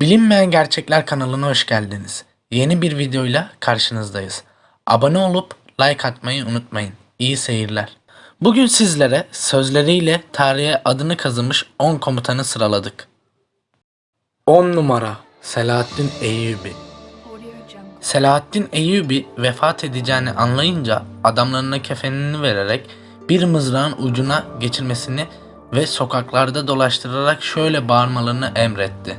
Bilinmeyen Gerçekler kanalına hoş geldiniz. Yeni bir videoyla karşınızdayız. Abone olup like atmayı unutmayın. İyi seyirler. Bugün sizlere sözleriyle tarihe adını kazımış 10 komutanı sıraladık. 10 numara Selahaddin Eyyubi Selahaddin Eyyubi vefat edeceğini anlayınca adamlarına kefenini vererek bir mızrağın ucuna geçirmesini ve sokaklarda dolaştırarak şöyle bağırmalarını emretti.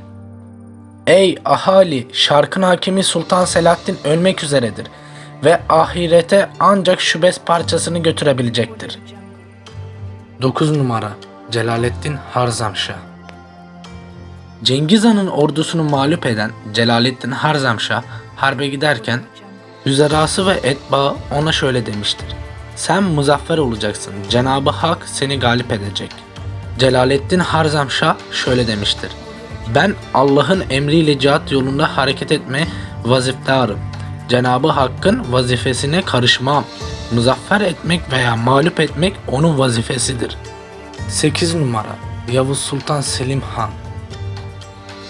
Ey ahali! Şarkın hakimi Sultan Selahaddin ölmek üzeredir ve ahirete ancak şu parçasını götürebilecektir. 9 numara Celaleddin Harzamşah Cengiz Han'ın ordusunu mağlup eden Celaleddin Harzamşah harbe giderken Üzerası ve etbağı ona şöyle demiştir. Sen muzaffer olacaksın. Cenabı Hak seni galip edecek. Celaleddin Harzamşah şöyle demiştir. Ben Allah'ın emriyle cihat yolunda hareket etme vaziftarım. Cenabı Hakk'ın vazifesine karışmam. Muzaffer etmek veya mağlup etmek onun vazifesidir. 8 numara Yavuz Sultan Selim Han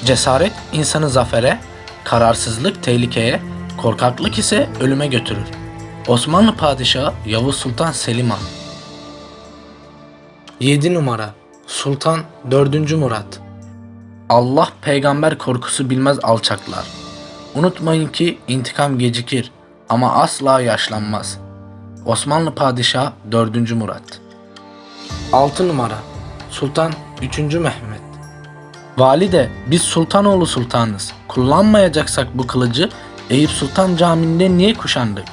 Cesaret insanı zafere, kararsızlık tehlikeye, korkaklık ise ölüme götürür. Osmanlı Padişahı Yavuz Sultan Selim Han 7 numara Sultan 4. Murat Allah peygamber korkusu bilmez alçaklar. Unutmayın ki intikam gecikir ama asla yaşlanmaz. Osmanlı Padişahı 4. Murat 6 numara Sultan 3. Mehmet Valide biz sultanoğlu sultanız. Kullanmayacaksak bu kılıcı Eyüp Sultan Camii'nde niye kuşandık?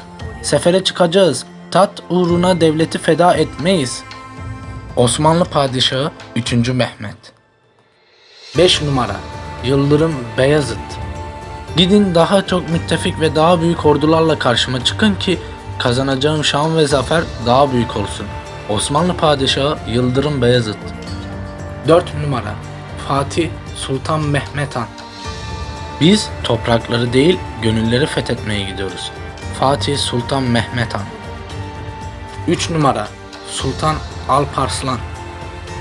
Sefere çıkacağız. Tat uğruna devleti feda etmeyiz. Osmanlı Padişahı 3. Mehmet 5 numara. Yıldırım Beyazıt. Gidin daha çok müttefik ve daha büyük ordularla karşıma çıkın ki kazanacağım şan ve zafer daha büyük olsun. Osmanlı Padişahı Yıldırım Beyazıt. 4 numara. Fatih Sultan Mehmet Han Biz toprakları değil gönülleri fethetmeye gidiyoruz. Fatih Sultan Mehmet Han 3 numara. Sultan Alparslan.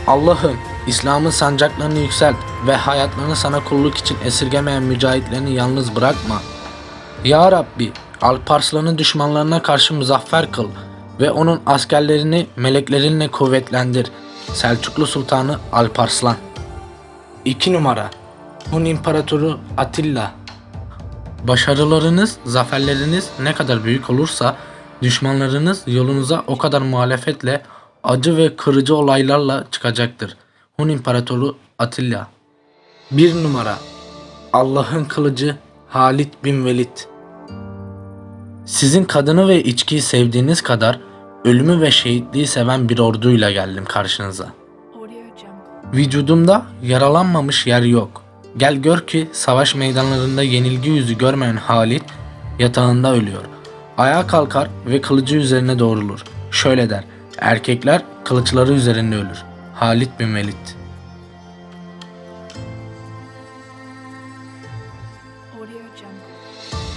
Allah'ım İslam'ın sancaklarını yükselt ve hayatlarını sana kulluk için esirgemeyen mücahitlerini yalnız bırakma. Ya Rabbi Alparslan'ın düşmanlarına karşı muzaffer kıl ve onun askerlerini meleklerinle kuvvetlendir. Selçuklu Sultanı Alparslan 2 numara Hun İmparatoru Atilla Başarılarınız, zaferleriniz ne kadar büyük olursa düşmanlarınız yolunuza o kadar muhalefetle, acı ve kırıcı olaylarla çıkacaktır. Hun İmparatoru Atilla 1 numara Allah'ın kılıcı Halit bin Velid Sizin kadını ve içkiyi sevdiğiniz kadar ölümü ve şehitliği seven bir orduyla geldim karşınıza. Vücudumda yaralanmamış yer yok. Gel gör ki savaş meydanlarında yenilgi yüzü görmeyen Halit yatağında ölüyor. Ayağa kalkar ve kılıcı üzerine doğrulur. Şöyle der, erkekler kılıçları üzerinde ölür. Halid bin Velid. Audio Jungle.